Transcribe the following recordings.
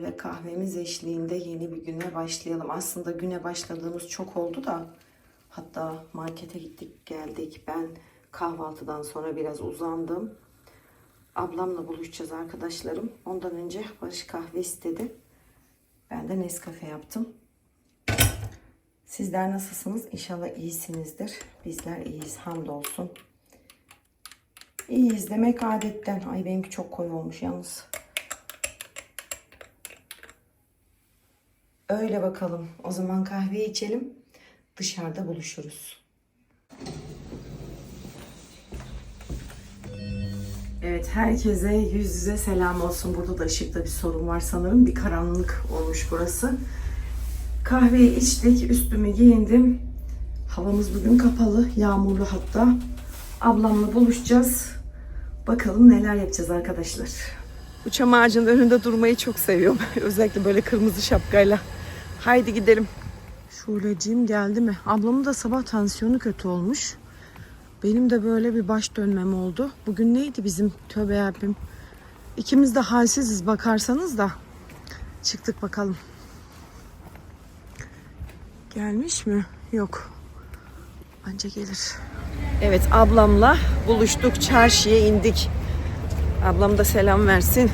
Şöyle kahvemiz eşliğinde yeni bir güne başlayalım. Aslında güne başladığımız çok oldu da hatta markete gittik geldik. Ben kahvaltıdan sonra biraz uzandım. Ablamla buluşacağız arkadaşlarım. Ondan önce Barış kahve istedi. Ben de Nescafe yaptım. Sizler nasılsınız? İnşallah iyisinizdir. Bizler iyiyiz hamdolsun. İyiyiz demek adetten. Ay benimki çok koyu olmuş yalnız. Öyle bakalım. O zaman kahve içelim. Dışarıda buluşuruz. Evet herkese yüz yüze selam olsun. Burada da ışıkta bir sorun var sanırım. Bir karanlık olmuş burası. Kahveyi içtik. Üstümü giyindim. Havamız bugün kapalı. Yağmurlu hatta. Ablamla buluşacağız. Bakalım neler yapacağız arkadaşlar. Uçam ağacının önünde durmayı çok seviyorum. Özellikle böyle kırmızı şapkayla. Haydi gidelim. Şuleciğim geldi mi? Ablamın da sabah tansiyonu kötü olmuş. Benim de böyle bir baş dönmem oldu. Bugün neydi bizim tövbe yarabbim. İkimiz de halsiziz bakarsanız da. Çıktık bakalım. Gelmiş mi? Yok. Anca gelir. Evet ablamla buluştuk. Çarşıya indik. Ablam da selam versin.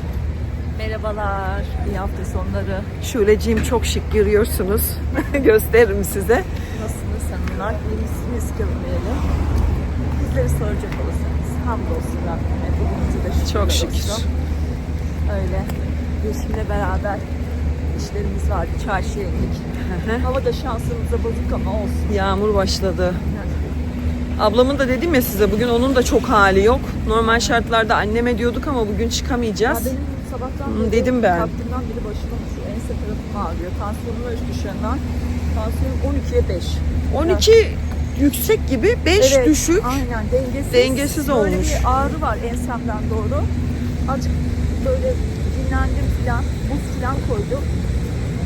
Merhabalar, iyi hafta sonları. Şuleciğim çok şık görüyorsunuz. Gösteririm size. Nasılsınız hanımlar? İyi misiniz görmeyeli? Bizleri soracak olursanız hamdolsun Rabbime. Bugünümüzü de şükürler Çok şükür. olsun. Öyle. Yeşim'le beraber işlerimiz vardı. Çarşıya indik. Hava da şansımıza bozuk ama olsun. Yağmur başladı. Ablamın da dedim ya size bugün onun da çok hali yok. Normal şartlarda anneme diyorduk ama bugün Ya çıkamayacağız. benim sabahtan beri dedim ben. kalktığımdan beri başımın şu ense tarafım ağrıyor. Tansiyonum ölç düşenden. Tansiyonum 12'ye 5. 12 yüksek gibi 5 Evet, düşük. Aynen dengesiz. Dengesiz böyle olmuş. bir ağrı var ensemden doğru. Azıcık böyle dinlendim falan. Buz falan koydum.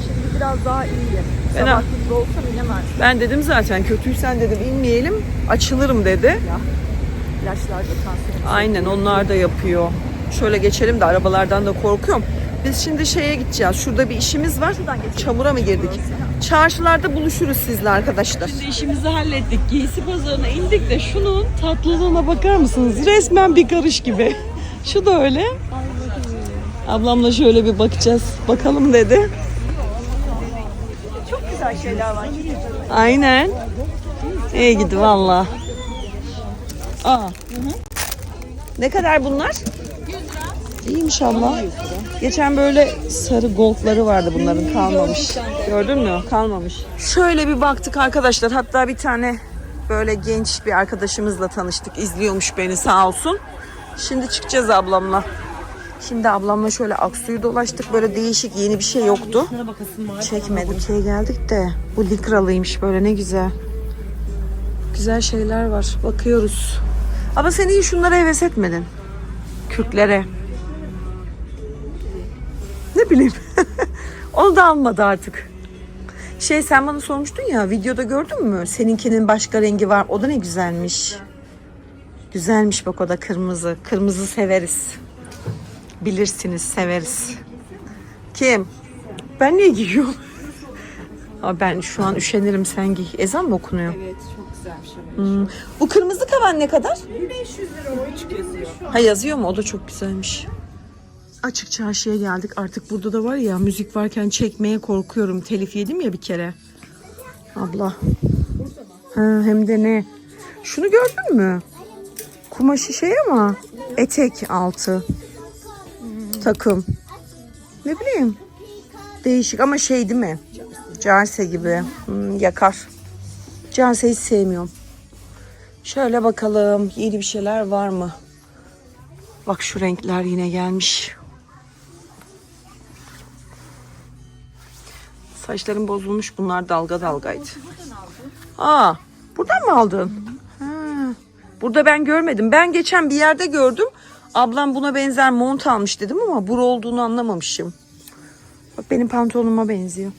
Şimdi biraz daha iyiyim. Ben- Sabah olsam inemez. Ben dedim zaten kötüysen dedim inmeyelim açılırım dedi. Ya. İlaçlar da tansiyon. Aynen onlar da yapıyor. Şöyle geçelim de arabalardan da korkuyorum. Biz şimdi şeye gideceğiz. Şurada bir işimiz var. Çamura mı girdik? Çarşılarda buluşuruz sizle arkadaşlar. Şimdi işimizi hallettik. Giysi pazarına indik de şunun tatlılığına bakar mısınız? Resmen bir karış gibi. Şu da öyle. Ablamla şöyle bir bakacağız. Bakalım dedi. Çok güzel şeyler var. Aynen. İyi gidi valla. Aa. Ne kadar bunlar? 100 lira. İyiymiş abla. Geçen böyle sarı goldları vardı bunların kalmamış. Gördün mü? Kalmamış. Şöyle bir baktık arkadaşlar. Hatta bir tane böyle genç bir arkadaşımızla tanıştık. İzliyormuş beni sağ olsun. Şimdi çıkacağız ablamla. Şimdi ablamla şöyle Aksu'yu dolaştık. Böyle değişik yeni bir şey yoktu. Çekmedim. Şey geldik de bu likralıymış böyle ne güzel. Güzel şeyler var. Bakıyoruz. Ama sen iyi şunlara heves etmedin. Kürklere. Bileyim. Onu da almadı artık. Şey sen bana sormuştun ya videoda gördün mü? Seninkinin başka rengi var. O da ne güzelmiş. Güzelmiş bak o da kırmızı. Kırmızı severiz. Bilirsiniz severiz. Kim? Ben niye giyiyorum? Ama ben şu an üşenirim sen giy. Ezan mı okunuyor? Evet çok güzelmiş. Bu kırmızı kaban ne kadar? 500 lira o üç yazıyor. Ha yazıyor mu? O da çok güzelmiş. Açık çarşıya geldik. Artık burada da var ya müzik varken çekmeye korkuyorum. Telif yedim ya bir kere. Abla. Ha, hem de ne? Şunu gördün mü? Kumaşı şey ama etek altı. Takım. Ne bileyim. Değişik ama şey değil mi? Carse gibi. Hmm, yakar. Carse hiç sevmiyorum. Şöyle bakalım yeni bir şeyler var mı? Bak şu renkler yine gelmiş. Saçlarım bozulmuş. Bunlar dalga dalgaydı. Aa, buradan mı aldın? Ha, burada ben görmedim. Ben geçen bir yerde gördüm. Ablam buna benzer mont almış dedim ama bura olduğunu anlamamışım. Bak benim pantolonuma benziyor.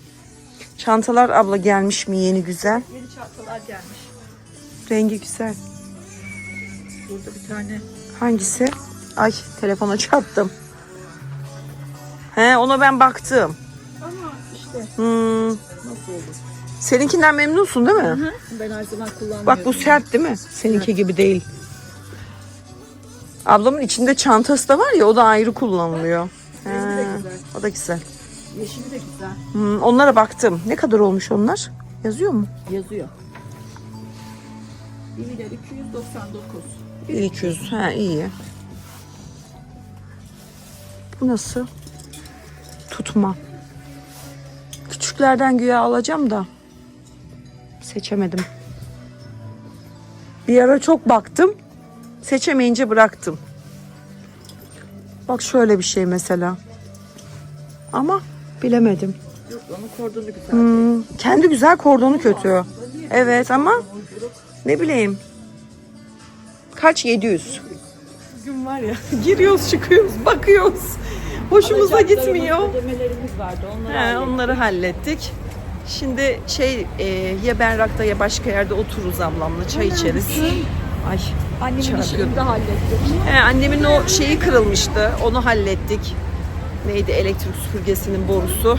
Çantalar abla gelmiş mi yeni güzel. Yeni çantalar gelmiş. Rengi güzel. Burada bir tane Hangisi? Ay telefona çarptım. He ona ben baktım. İşte Hmm. nasıl olur? Seninkinden memnunsun değil mi? Ben her zaman kullanmıyorum. Bak bu sert değil mi? Seninki gibi değil. Ablamın içinde çantası da var ya o da ayrı kullanılıyor. He, de güzel. o da güzel. Yeşili de güzel. Hmm, onlara baktım. Ne kadar olmuş onlar? Yazıyor mu? Yazıyor. 1 milyar 299. 1200. Ha iyi. Bu nasıl? Tutma. Küçüklerden güya alacağım da seçemedim. Bir ara çok baktım. Seçemeyince bıraktım. Bak şöyle bir şey mesela. Ama bilemedim. Yok onun kordonu güzel. Hmm, kendi güzel kordonu kötü. Evet ama ne bileyim. Kaç 700. Bugün var ya giriyoruz çıkıyoruz bakıyoruz. Hoşumuza gitmiyor. Ödemelerimiz vardı. Onları He, hallettik. onları hallettik. Şimdi şey e, ya Berrak'ta ya başka yerde otururuz ablamla çay içeriz. Ay. Annemin işini de hallettik. He, annemin o şeyi kırılmıştı. Onu hallettik. Neydi elektrik süpürgesinin borusu.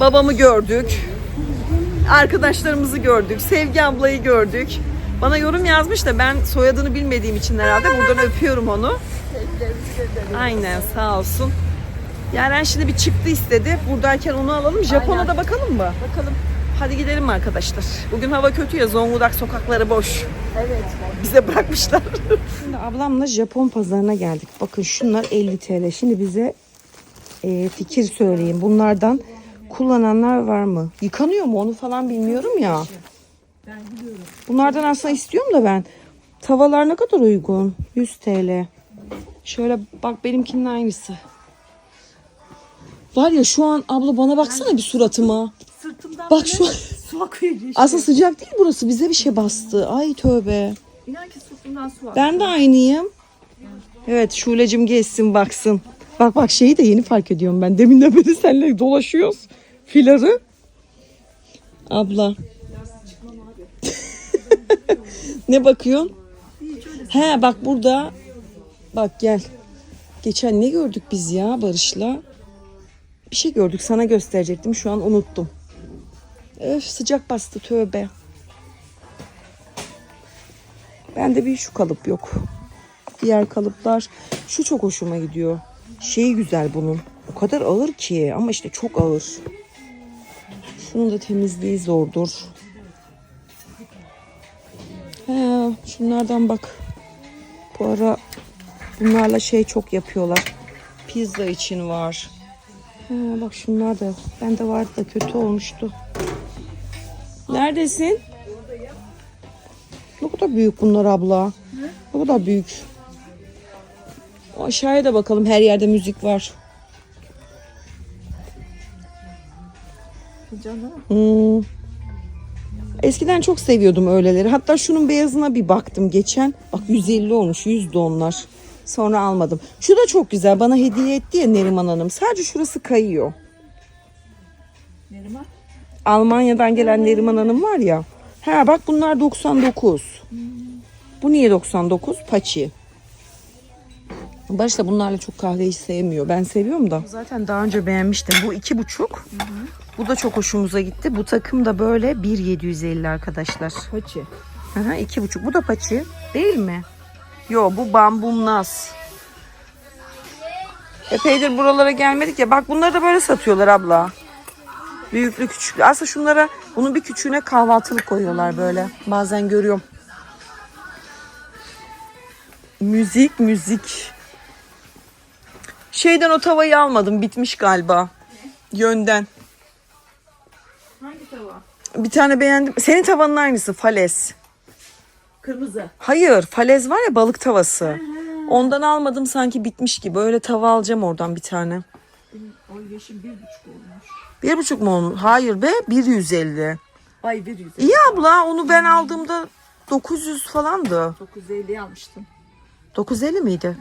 Babamı gördük. Arkadaşlarımızı gördük. Sevgi ablayı gördük. Bana yorum yazmış da ben soyadını bilmediğim için herhalde buradan öpüyorum onu. Aynen sağ olsun. Yaren şimdi bir çıktı istedi. Buradayken onu alalım. Japon'a da bakalım mı? Bakalım. Hadi gidelim arkadaşlar. Bugün hava kötü ya Zonguldak sokakları boş. Evet. Bize bırakmışlar. Şimdi ablamla Japon pazarına geldik. Bakın şunlar 50 TL. Şimdi bize e, fikir söyleyin. Bunlardan kullananlar var mı? Yıkanıyor mu onu falan bilmiyorum ya. Ben biliyorum. Bunlardan aslında istiyorum da ben. Tavalar ne kadar uygun? 100 TL. Şöyle bak benimkinin aynısı. Var ya şu an abla bana baksana bir suratıma. Sırtımdan Bak şu an su akıyor yeşil. aslında sıcak değil burası. Bize bir şey bastı. Ay tövbe. İnan ki sırtımdan su akıyor. Ben de aynıyım. Evet Şule'cim geçsin baksın. Bak bak şeyi de yeni fark ediyorum ben. Deminden beri seninle dolaşıyoruz. Fiları. Abla. ne bakıyorsun? He bak burada. Bak gel. Geçen ne gördük biz ya Barış'la? Bir şey gördük sana gösterecektim şu an unuttum. Öf sıcak bastı tövbe. Bende bir şu kalıp yok. Diğer kalıplar şu çok hoşuma gidiyor. Şeyi güzel bunun. O kadar ağır ki ama işte çok ağır. Şunun da temizliği zordur. He, şunlardan bak. Bu ara bunlarla şey çok yapıyorlar. Pizza için var. He, bak şunlar da bende vardı da kötü olmuştu. Neredesin? Ne kadar büyük bunlar abla. Ne kadar büyük. Aşağıya da bakalım her yerde müzik var. Canım. Hmm. Eskiden çok seviyordum öyleleri. Hatta şunun beyazına bir baktım geçen. Bak 150 olmuş. 100 de onlar. Sonra almadım. Şu da çok güzel. Bana hediye etti ya Neriman Hanım. Sadece şurası kayıyor. Neriman. Almanya'dan gelen Neriman Hanım var ya. Ha bak bunlar 99. Bu niye 99? Paçi. Barış da bunlarla çok kahveyi sevmiyor. Ben seviyorum da. Zaten daha önce beğenmiştim. Bu iki buçuk. Bu da çok hoşumuza gitti. Bu takım da böyle 1.750 arkadaşlar. Paçi. Aha, iki buçuk. Bu da paçi. Değil mi? Yo bu bambumnaz. Epeydir buralara gelmedik ya. Bak bunları da böyle satıyorlar abla. Büyüklü küçüklü. Aslında şunlara bunun bir küçüğüne kahvaltılık koyuyorlar böyle. Bazen görüyorum. Müzik müzik. Şeyden o tavayı almadım. Bitmiş galiba. Yönden. Hangi tava? Bir tane beğendim. Senin tavanın aynısı. Falez. Kırmızı. Hayır, falez var ya balık tavası. Ondan almadım sanki bitmiş gibi. Öyle tava alacağım oradan bir tane. Benim o yeşil bir buçuk olmuş. Bir buçuk mu onun? Hayır be, 150. Ay bir yüz. İyi abla, onu ben aldığımda 900 falandı. 950 almıştım. 950 miydi?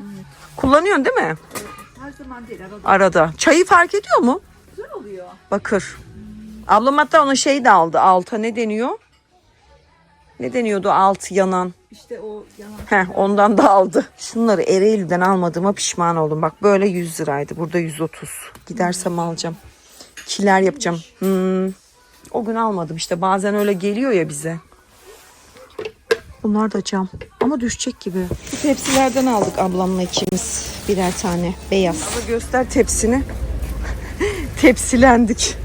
Kullanıyorsun değil mi? Her zaman değil arada. Arada. Çayı fark ediyor mu? Güzel oluyor. Bakır. Ablam hatta ona şey de aldı. Alta ne deniyor? Ne deniyordu alt yanan? İşte o yanan Heh, ondan da aldı. Şunları Ereğli'den almadığıma pişman oldum. Bak böyle 100 liraydı. Burada 130. Gidersem alacağım. Kiler yapacağım. Hmm. O gün almadım işte. Bazen öyle geliyor ya bize. Bunlar da cam. Ama düşecek gibi. Bu tepsilerden aldık ablamla ikimiz. Birer tane. Beyaz. Ama göster tepsini. Tepsilendik.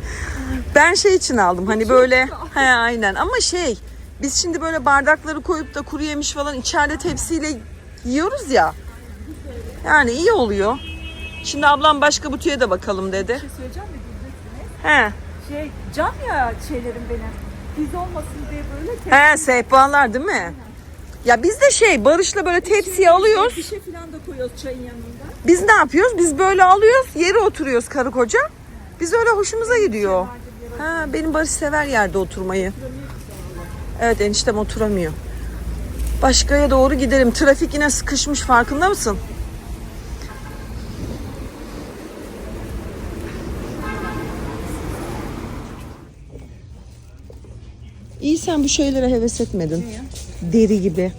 Ben şey için aldım. Hani böyle he aynen ama şey biz şimdi böyle bardakları koyup da kuru yemiş falan içeride tepsiyle yiyoruz ya. Yani iyi oluyor. Şimdi ablam başka butiğe de bakalım dedi. şey söyleyeceğim mi? He. Şey cam ya şeylerim benim. Diz olmasın diye böyle tek He sehpalar değil mi? Ya biz de şey Barış'la böyle tepsiye alıyoruz. bir şey falan da koyuyoruz çayın yanında. Biz ne yapıyoruz? Biz böyle alıyoruz, yere oturuyoruz karı koca. Biz öyle hoşumuza gidiyor. Ha, benim Barış sever yerde oturmayı. Evet eniştem oturamıyor. Başkaya doğru gidelim. Trafik yine sıkışmış farkında mısın? İyi sen bu şeylere heves etmedin. Deri gibi.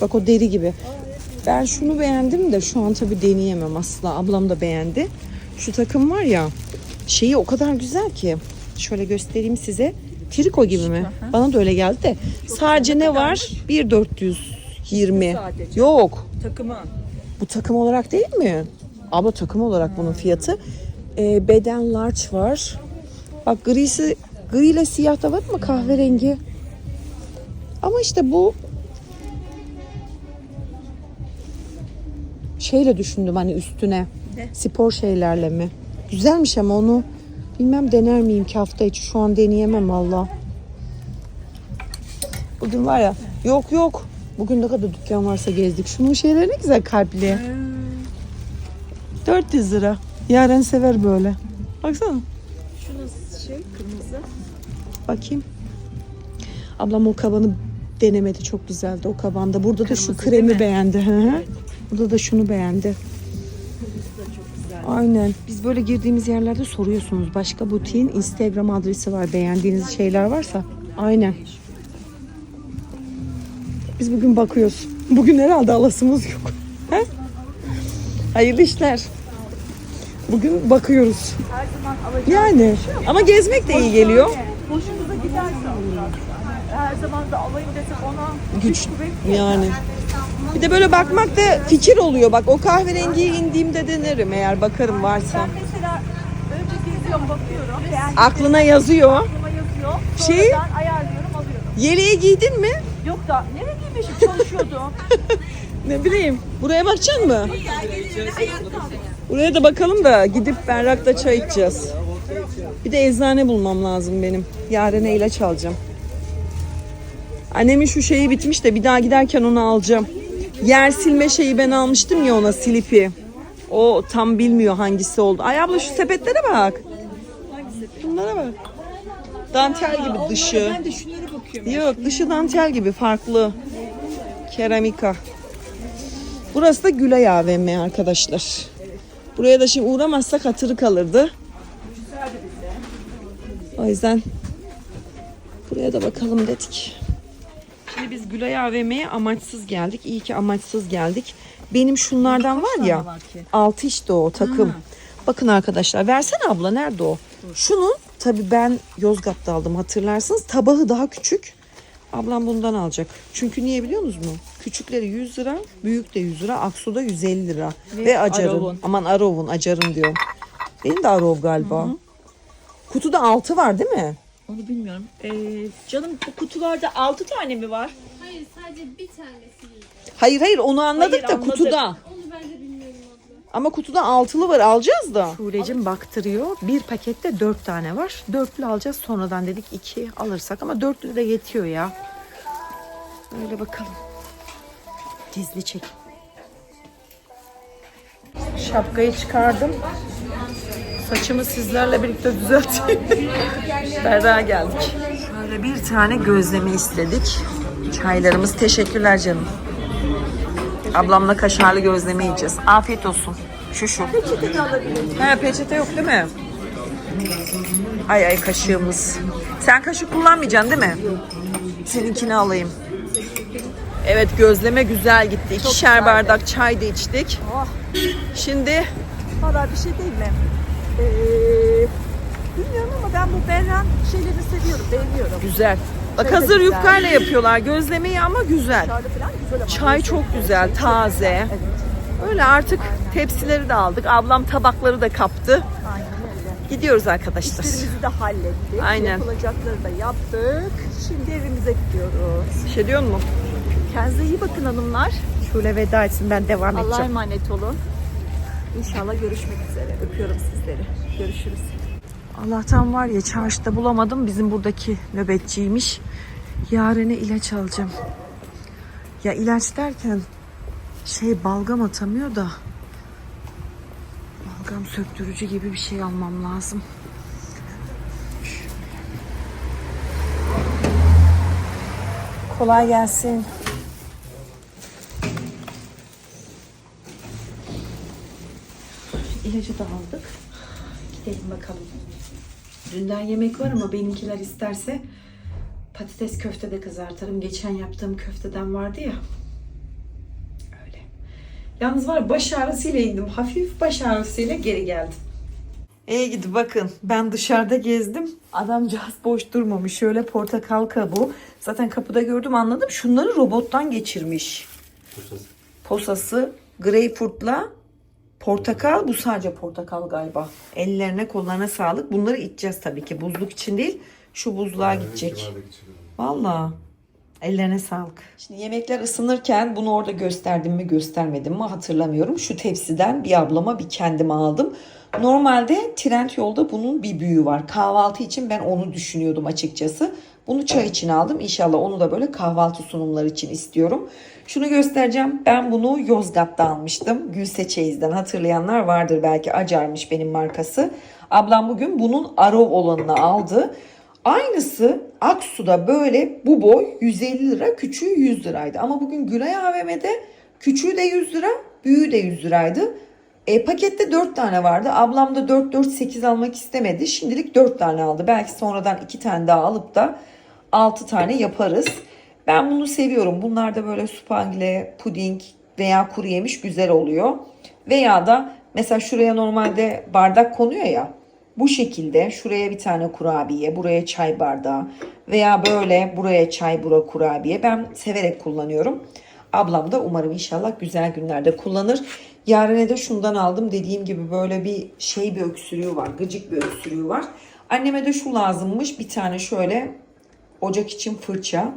Bak o deri gibi. Ben şunu beğendim de şu an tabii deneyemem asla. Ablam da beğendi. Şu takım var ya şeyi o kadar güzel ki. Şöyle göstereyim size. Triko gibi mi? Bana da öyle geldi de. Sadece ne var? 1.420. Sadece. Yok. Takımı. Bu takım olarak değil mi? Abla takım olarak bunun fiyatı. Ee, beden large var. Bak grisi, gri ile siyah da var mı kahverengi? Ama işte bu şeyle düşündüm hani üstüne. Ne? Spor şeylerle mi? Güzelmiş ama onu bilmem dener miyim ki hafta içi şu an deneyemem valla. Bugün var ya yok yok. Bugün ne kadar dükkan varsa gezdik. Şunun şeyleri ne güzel kalpli. 400 lira. Yaren sever böyle. Baksana. Şu nasıl şey kırmızı. Bakayım. Ablam o kabanı denemedi. Çok güzeldi o kabanda. Burada da şu kremi beğendi. Burada da şunu beğendi. Aynen. Biz böyle girdiğimiz yerlerde soruyorsunuz. Başka butiğin Instagram adresi var. Beğendiğiniz şeyler varsa. Aynen. Biz bugün bakıyoruz. Bugün herhalde alasımız yok. He? Hayırlı işler. Bugün bakıyoruz. Her zaman alacağım. Yani ama gezmek de iyi geliyor. Hoşumuza giderse alacağız. Her zaman da alayım desek ona Güç kuvvet yani. Bir de böyle bakmak da fikir oluyor. Bak o kahverengiye indiğimde denerim eğer bakarım varsa. Ben mesela önce geziyorum bakıyorum. Beğendiğim Aklına yazıyor. aklıma yazıyor. Sonra Şey- ben ayarlıyorum alıyorum. Yeleği giydin mi? Yok da nereye giymişim çalışıyordum. Ne bileyim. Buraya bakacaksın mı? Buraya da bakalım da gidip berrakta çay içeceğiz. Bir de eczane bulmam lazım benim. Yarene ilaç alacağım. Annemin şu şeyi bitmiş de bir daha giderken onu alacağım. Yer silme şeyi ben almıştım ya ona silipi. O tam bilmiyor hangisi oldu. Ay abla şu sepetlere bak. Bunlara bak. Dantel gibi dışı. ben de şunlara bakıyorum. Yok dışı dantel gibi farklı. Keramika. Burası da Gülay AVM arkadaşlar. Buraya da şimdi uğramazsak hatırı kalırdı. O yüzden buraya da bakalım dedik. Şimdi biz Gülay AVM'ye amaçsız geldik. İyi ki amaçsız geldik. Benim şunlardan var ya. var ki? Altı işte o takım. Bakın arkadaşlar versene abla nerede o? Şunun tabii ben Yozgat'ta aldım hatırlarsınız. Tabağı daha küçük. Ablam bundan alacak. Çünkü niye biliyor musunuz mu? Küçükleri 100 lira, büyük de 100 lira, Aksu'da 150 lira. Ve, acarın. Arov'un. Aman Arov'un, acarın diyorum. Benim de Arov galiba. Kutuda 6 var değil mi? Onu bilmiyorum. Ee, canım bu kutularda 6 tane mi var? Hayır sadece bir tanesi. Hayır hayır onu anladık Hayır, da anladık. kutuda. Onu ben de bilmiyorum abla. Ama kutuda altılı var alacağız da. Şulecim baktırıyor. Bir pakette dört tane var. Dörtlü alacağız sonradan dedik iki alırsak ama dörtlü de yetiyor ya. Öyle bakalım. Gizli çek. Şapkayı çıkardım. Saçımı sizlerle birlikte düzelteyim. Berra geldik. Şöyle bir tane gözleme istedik. Çaylarımız teşekkürler canım. Ablamla kaşarlı gözleme yiyeceğiz. Afiyet olsun. Şu şu. He peçete yok değil mi? Ay ay kaşığımız. Sen kaşık kullanmayacaksın değil mi? Seninkini alayım. Evet gözleme güzel gitti. İkişer bardak çay da içtik. Oh, Şimdi valla bir şey değil mi? Ee, bilmiyorum ama ben bu berran şeylerini seviyorum, beğeniyorum. güzel. Bak hazır güzel. yufkayla yapıyorlar gözlemeyi ama güzel. Dışarıda falan güzel ama. Çay çok güzel, taze. Evet, Öyle artık tepsileri de aldık. Ablam tabakları da kaptı. aynen öyle. Gidiyoruz arkadaşlar. İşlerimizi de hallettik. Aynen. Yapılacakları da yaptık. Şimdi evimize gidiyoruz. Bir şey diyor mu? Kendinize iyi bakın hanımlar. Şöyle veda etsin ben devam Allah'a edeceğim. emanet olun. İnşallah görüşmek üzere. Öpüyorum sizleri. Görüşürüz. Allah'tan var ya çarşıda bulamadım. Bizim buradaki nöbetçiymiş. Yarene ilaç alacağım. Ya ilaç derken şey balgam atamıyor da balgam söktürücü gibi bir şey almam lazım. Kolay gelsin. İlacı da aldık. Gidelim bakalım. Dünden yemek var ama benimkiler isterse patates köfte de kızartırım. Geçen yaptığım köfteden vardı ya. Öyle. Yalnız var baş ağrısıyla indim. Hafif baş ağrısıyla geri geldim. İyi gidi bakın. Ben dışarıda gezdim. Adamcağız boş durmamış. Şöyle portakal kabuğu. Zaten kapıda gördüm anladım. Şunları robottan geçirmiş. Posası greyfurtla Portakal bu sadece portakal galiba. Ellerine kollarına sağlık. Bunları içeceğiz tabii ki. Buzluk için değil. Şu buzluğa gidecek. Valla. Ellerine sağlık. Şimdi yemekler ısınırken bunu orada gösterdim mi göstermedim mi hatırlamıyorum. Şu tepsiden bir ablama bir kendime aldım. Normalde trend yolda bunun bir büyüğü var. Kahvaltı için ben onu düşünüyordum açıkçası. Bunu çay için aldım. İnşallah onu da böyle kahvaltı sunumları için istiyorum. Şunu göstereceğim. Ben bunu Yozgat'ta almıştım. Gülse Çeyiz'den hatırlayanlar vardır belki. Acarmış benim markası. Ablam bugün bunun arov olanını aldı. Aynısı Aksu'da böyle bu boy 150 lira, küçüğü 100 liraydı. Ama bugün Gülay AVM'de küçüğü de 100 lira, büyüğü de 100 liraydı. E, pakette 4 tane vardı. Ablam da 4 4 8 almak istemedi. Şimdilik 4 tane aldı. Belki sonradan 2 tane daha alıp da 6 tane yaparız. Ben bunu seviyorum. Bunlar da böyle spangle, puding veya kuru yemiş güzel oluyor. Veya da mesela şuraya normalde bardak konuyor ya. Bu şekilde şuraya bir tane kurabiye, buraya çay bardağı veya böyle buraya çay, bura kurabiye. Ben severek kullanıyorum. Ablam da umarım inşallah güzel günlerde kullanır. Yarene de şundan aldım. Dediğim gibi böyle bir şey bir öksürüğü var. Gıcık bir öksürüğü var. Anneme de şu lazımmış. Bir tane şöyle ocak için fırça.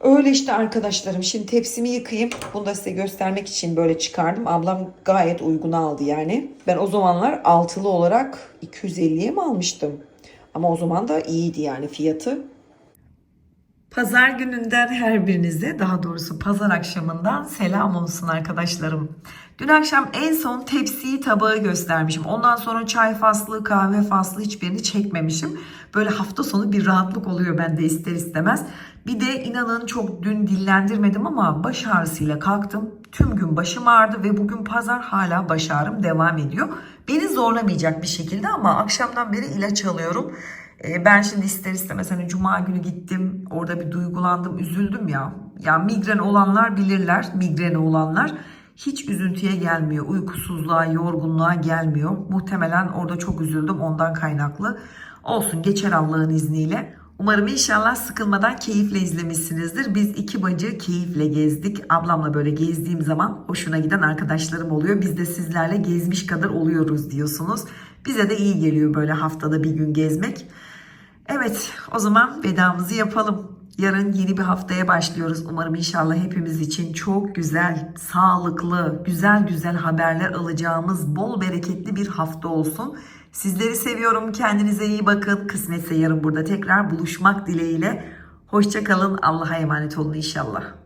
Öyle işte arkadaşlarım. Şimdi tepsimi yıkayayım. Bunu da size göstermek için böyle çıkardım. Ablam gayet uygun aldı yani. Ben o zamanlar altılı olarak 250'ye mi almıştım? Ama o zaman da iyiydi yani fiyatı. Pazar gününden her birinize daha doğrusu pazar akşamından selam olsun arkadaşlarım. Dün akşam en son tepsiyi tabağı göstermişim. Ondan sonra çay faslı, kahve faslı hiçbirini çekmemişim. Böyle hafta sonu bir rahatlık oluyor bende ister istemez. Bir de inanın çok dün dillendirmedim ama baş ağrısıyla kalktım. Tüm gün başım ağrıdı ve bugün pazar hala baş ağrım devam ediyor. Beni zorlamayacak bir şekilde ama akşamdan beri ilaç alıyorum. E, Ben şimdi ister istemez hani cuma günü gittim orada bir duygulandım üzüldüm ya. Ya migren olanlar bilirler migreni olanlar hiç üzüntüye gelmiyor. Uykusuzluğa, yorgunluğa gelmiyor. Muhtemelen orada çok üzüldüm ondan kaynaklı. Olsun geçer Allah'ın izniyle. Umarım inşallah sıkılmadan keyifle izlemişsinizdir. Biz iki bacı keyifle gezdik. Ablamla böyle gezdiğim zaman hoşuna giden arkadaşlarım oluyor. Biz de sizlerle gezmiş kadar oluyoruz diyorsunuz. Bize de iyi geliyor böyle haftada bir gün gezmek. Evet o zaman vedamızı yapalım. Yarın yeni bir haftaya başlıyoruz. Umarım inşallah hepimiz için çok güzel, sağlıklı, güzel güzel haberler alacağımız bol bereketli bir hafta olsun. Sizleri seviyorum. Kendinize iyi bakın. Kısmetse yarın burada tekrar buluşmak dileğiyle. Hoşçakalın. Allah'a emanet olun inşallah.